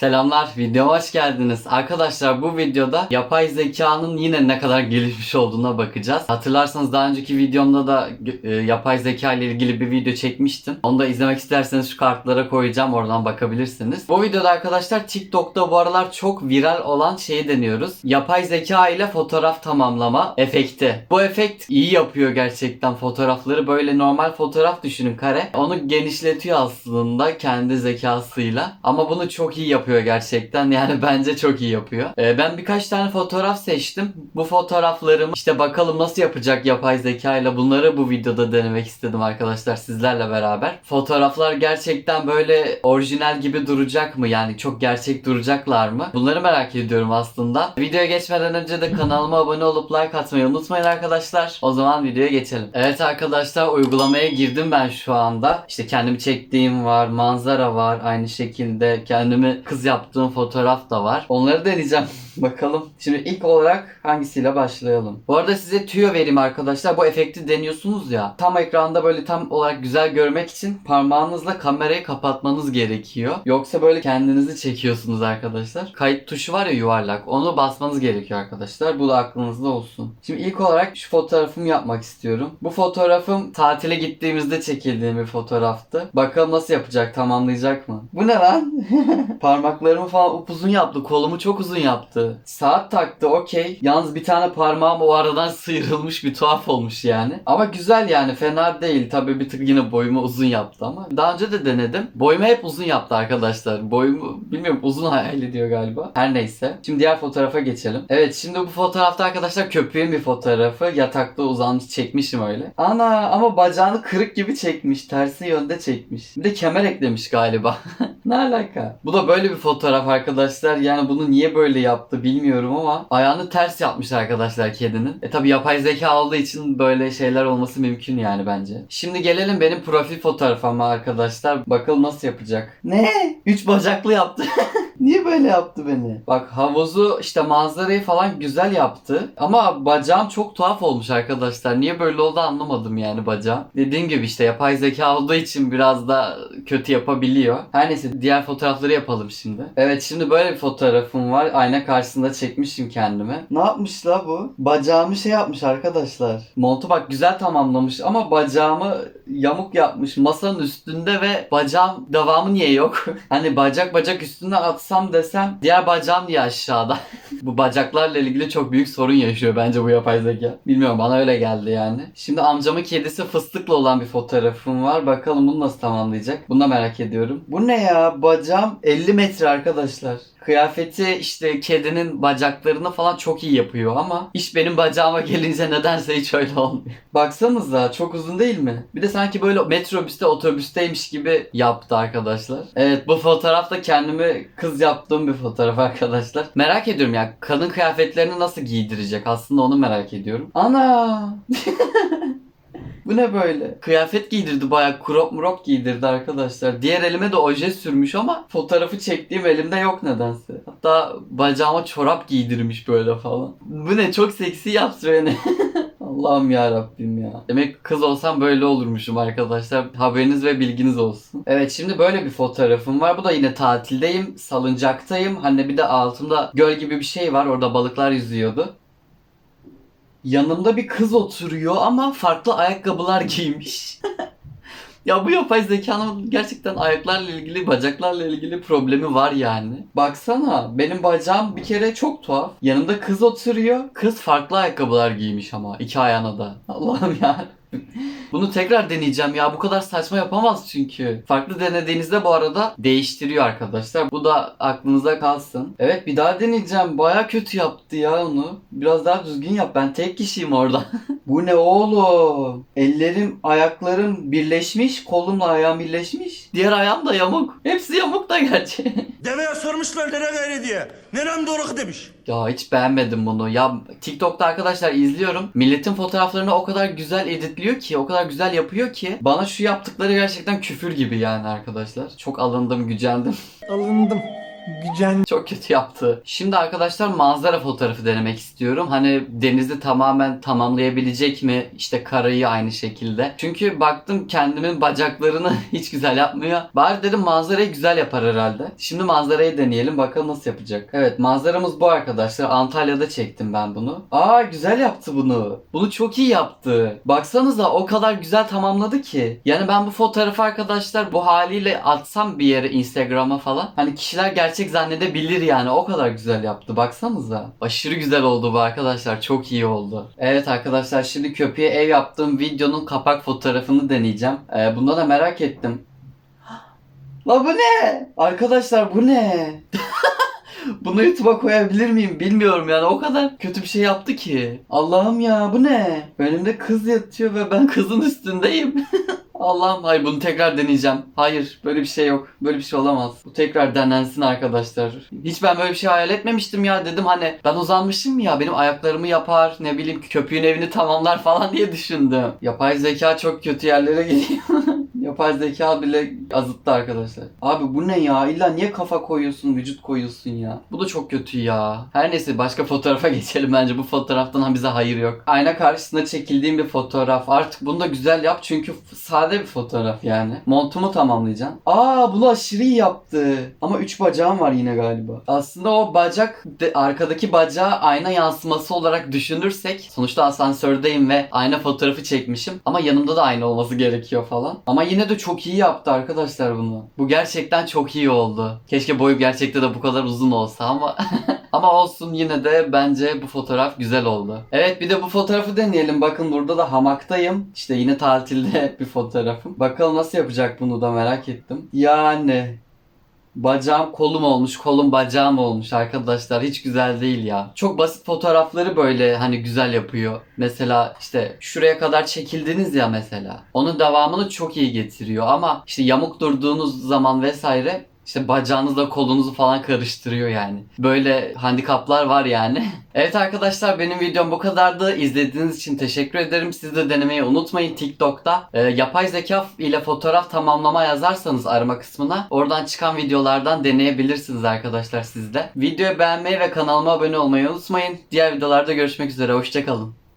Selamlar, videoma hoş geldiniz. Arkadaşlar bu videoda yapay zekanın yine ne kadar gelişmiş olduğuna bakacağız. Hatırlarsanız daha önceki videomda da e, yapay zeka ile ilgili bir video çekmiştim. Onu da izlemek isterseniz şu kartlara koyacağım oradan bakabilirsiniz. Bu videoda arkadaşlar TikTok'ta bu aralar çok viral olan şeyi deniyoruz. Yapay zeka ile fotoğraf tamamlama efekti. Bu efekt iyi yapıyor gerçekten fotoğrafları. Böyle normal fotoğraf düşünün kare. Onu genişletiyor aslında kendi zekasıyla. Ama bunu çok iyi yapıyor gerçekten. Yani bence çok iyi yapıyor. Ee, ben birkaç tane fotoğraf seçtim. Bu fotoğraflarımı işte bakalım nasıl yapacak yapay zeka ile bunları bu videoda denemek istedim arkadaşlar sizlerle beraber. Fotoğraflar gerçekten böyle orijinal gibi duracak mı? Yani çok gerçek duracaklar mı? Bunları merak ediyorum aslında. Videoya geçmeden önce de kanalıma abone olup like atmayı unutmayın arkadaşlar. O zaman videoya geçelim. Evet arkadaşlar uygulamaya girdim ben şu anda. İşte kendimi çektiğim var, manzara var. Aynı şekilde kendimi kız yaptığım fotoğraf da var. Onları deneyeceğim. Bakalım. Şimdi ilk olarak hangisiyle başlayalım? Bu arada size tüyo vereyim arkadaşlar. Bu efekti deniyorsunuz ya. Tam ekranda böyle tam olarak güzel görmek için parmağınızla kamerayı kapatmanız gerekiyor. Yoksa böyle kendinizi çekiyorsunuz arkadaşlar. Kayıt tuşu var ya yuvarlak. Onu basmanız gerekiyor arkadaşlar. Bu da aklınızda olsun. Şimdi ilk olarak şu fotoğrafımı yapmak istiyorum. Bu fotoğrafım tatile gittiğimizde çekildiğim bir fotoğraftı. Bakalım nasıl yapacak, tamamlayacak mı? Bu ne lan? Parmaklarımı falan upuzun yaptı. Kolumu çok uzun yaptı. Saat taktı okey. Yalnız bir tane parmağım o aradan sıyrılmış bir tuhaf olmuş yani. Ama güzel yani fena değil. Tabii bir tık yine boyumu uzun yaptı ama. Daha önce de denedim. Boyumu hep uzun yaptı arkadaşlar. Boyumu bilmiyorum uzun hayal ediyor galiba. Her neyse. Şimdi diğer fotoğrafa geçelim. Evet şimdi bu fotoğrafta arkadaşlar köpeğin bir fotoğrafı. Yatakta uzanmış çekmişim öyle. Ana ama bacağını kırık gibi çekmiş. Tersi yönde çekmiş. Bir de kemer eklemiş galiba. ne alaka? Bu da böyle bir fotoğraf arkadaşlar. Yani bunu niye böyle yaptı bilmiyorum ama ayağını ters yapmış arkadaşlar kedinin. E tabi yapay zeka olduğu için böyle şeyler olması mümkün yani bence. Şimdi gelelim benim profil fotoğrafıma arkadaşlar. Bakalım nasıl yapacak. Ne? Üç bacaklı yaptı. Niye böyle yaptı beni? Bak havuzu işte manzarayı falan güzel yaptı. Ama bacağım çok tuhaf olmuş arkadaşlar. Niye böyle oldu anlamadım yani bacağım. Dediğim gibi işte yapay zeka olduğu için biraz da kötü yapabiliyor. Her neyse diğer fotoğrafları yapalım şimdi. Evet şimdi böyle bir fotoğrafım var. Ayna karşısında çekmişim kendimi. Ne yapmış la bu? Bacağımı şey yapmış arkadaşlar. Montu bak güzel tamamlamış ama bacağımı yamuk yapmış. Masanın üstünde ve bacağım devamı niye yok? hani bacak bacak üstüne atsam desem diğer bacağım niye aşağıda? bu bacaklarla ilgili çok büyük sorun yaşıyor bence bu yapay zeka. Bilmiyorum bana öyle geldi yani. Şimdi amcamın kedisi fıstıklı olan bir fotoğrafım var. Bakalım bunu nasıl tamamlayacak? Bunu da merak ediyorum. Bu ne ya? Bacağım 50 metre arkadaşlar. Kıyafeti işte kedinin bacaklarını falan çok iyi yapıyor ama iş benim bacağıma gelince nedense hiç öyle olmuyor. Baksanıza çok uzun değil mi? Bir de sanki böyle metrobüste otobüsteymiş gibi yaptı arkadaşlar. Evet bu fotoğrafta kendimi kız yaptığım bir fotoğraf arkadaşlar. Merak ediyorum ya kadın kıyafetlerini nasıl giydirecek aslında onu merak ediyorum. Ana! Bu ne böyle? Kıyafet giydirdi bayağı crop mrop giydirdi arkadaşlar. Diğer elime de oje sürmüş ama fotoğrafı çektiğim elimde yok nedense. Hatta bacağıma çorap giydirmiş böyle falan. Bu ne çok seksi yaptı beni. Allah'ım ya Rabbim ya. Demek kız olsam böyle olurmuşum arkadaşlar. Haberiniz ve bilginiz olsun. Evet şimdi böyle bir fotoğrafım var. Bu da yine tatildeyim. Salıncaktayım. Hani bir de altımda göl gibi bir şey var. Orada balıklar yüzüyordu. Yanımda bir kız oturuyor ama farklı ayakkabılar giymiş. ya bu yapay zekanın gerçekten ayaklarla ilgili, bacaklarla ilgili problemi var yani. Baksana benim bacağım bir kere çok tuhaf. Yanımda kız oturuyor. Kız farklı ayakkabılar giymiş ama iki ayağına da. Allah'ım ya. Bunu tekrar deneyeceğim ya. Bu kadar saçma yapamaz çünkü. Farklı denediğinizde bu arada değiştiriyor arkadaşlar. Bu da aklınıza kalsın. Evet bir daha deneyeceğim. Baya kötü yaptı ya onu. Biraz daha düzgün yap. Ben tek kişiyim orada. Bu ne oğlum? Ellerim, ayaklarım birleşmiş. Kolumla ayağım birleşmiş. Diğer ayağım da yamuk. Hepsi yamuk da gerçi. Deveye sormuşlar nere gayrı diye. Nerem doğru demiş. Ya hiç beğenmedim bunu. Ya TikTok'ta arkadaşlar izliyorum. Milletin fotoğraflarını o kadar güzel editliyor ki, o kadar güzel yapıyor ki. Bana şu yaptıkları gerçekten küfür gibi yani arkadaşlar. Çok alındım, gücendim. Alındım, gideceksin. Çok kötü yaptı. Şimdi arkadaşlar manzara fotoğrafı denemek istiyorum. Hani denizi tamamen tamamlayabilecek mi? İşte karayı aynı şekilde. Çünkü baktım kendimin bacaklarını hiç güzel yapmıyor. Bari dedim manzarayı güzel yapar herhalde. Şimdi manzarayı deneyelim bakalım nasıl yapacak. Evet manzaramız bu arkadaşlar. Antalya'da çektim ben bunu. Aa güzel yaptı bunu. Bunu çok iyi yaptı. Baksanıza o kadar güzel tamamladı ki. Yani ben bu fotoğrafı arkadaşlar bu haliyle atsam bir yere Instagram'a falan. Hani kişiler gerçek zannedebilir yani. O kadar güzel yaptı. Baksanıza. Aşırı güzel oldu bu arkadaşlar. Çok iyi oldu. Evet arkadaşlar şimdi köpeğe ev yaptığım videonun kapak fotoğrafını deneyeceğim. Ee, bunda da merak ettim. La bu ne? Arkadaşlar bu ne? Bunu YouTube'a koyabilir miyim bilmiyorum yani o kadar kötü bir şey yaptı ki. Allah'ım ya bu ne? Önümde kız yatıyor ve ben kızın üstündeyim. Allah'ım hayır bunu tekrar deneyeceğim. Hayır böyle bir şey yok. Böyle bir şey olamaz. Bu tekrar denensin arkadaşlar. Hiç ben böyle bir şey hayal etmemiştim ya. Dedim hani ben uzanmışım ya benim ayaklarımı yapar ne bileyim köpüğün evini tamamlar falan diye düşündüm. Yapay zeka çok kötü yerlere gidiyor. Yapay zeka bile azıttı arkadaşlar. Abi bu ne ya? İlla niye kafa koyuyorsun, vücut koyuyorsun ya? Bu da çok kötü ya. Her neyse başka fotoğrafa geçelim bence. Bu fotoğraftan bize hayır yok. Ayna karşısında çekildiğim bir fotoğraf. Artık bunu da güzel yap çünkü sade bir fotoğraf yani. Montumu tamamlayacağım. Aa bunu aşırı iyi yaptı. Ama 3 bacağım var yine galiba. Aslında o bacak de- arkadaki bacağı ayna yansıması olarak düşünürsek sonuçta asansördeyim ve ayna fotoğrafı çekmişim ama yanımda da ayna olması gerekiyor falan. Ama yine de çok iyi yaptı arkadaşlar bunu. Bu gerçekten çok iyi oldu. Keşke boyum gerçekten de bu kadar uzun olsa ama ama olsun yine de bence bu fotoğraf güzel oldu. Evet bir de bu fotoğrafı deneyelim. Bakın burada da hamaktayım. İşte yine tatilde bir fotoğrafım. Bakalım nasıl yapacak bunu da merak ettim. Yani Bacağım kolum olmuş, kolum bacağım olmuş arkadaşlar. Hiç güzel değil ya. Çok basit fotoğrafları böyle hani güzel yapıyor. Mesela işte şuraya kadar çekildiniz ya mesela. Onun devamını çok iyi getiriyor ama işte yamuk durduğunuz zaman vesaire işte bacağınızla kolunuzu falan karıştırıyor yani. Böyle handikaplar var yani. Evet arkadaşlar benim videom bu kadardı. İzlediğiniz için teşekkür ederim. Siz de denemeyi unutmayın TikTok'ta. e, yapay zeka ile fotoğraf tamamlama yazarsanız arama kısmına oradan çıkan videolardan deneyebilirsiniz arkadaşlar siz de. Videoyu beğenmeyi ve kanalıma abone olmayı unutmayın. Diğer videolarda görüşmek üzere. Hoşçakalın.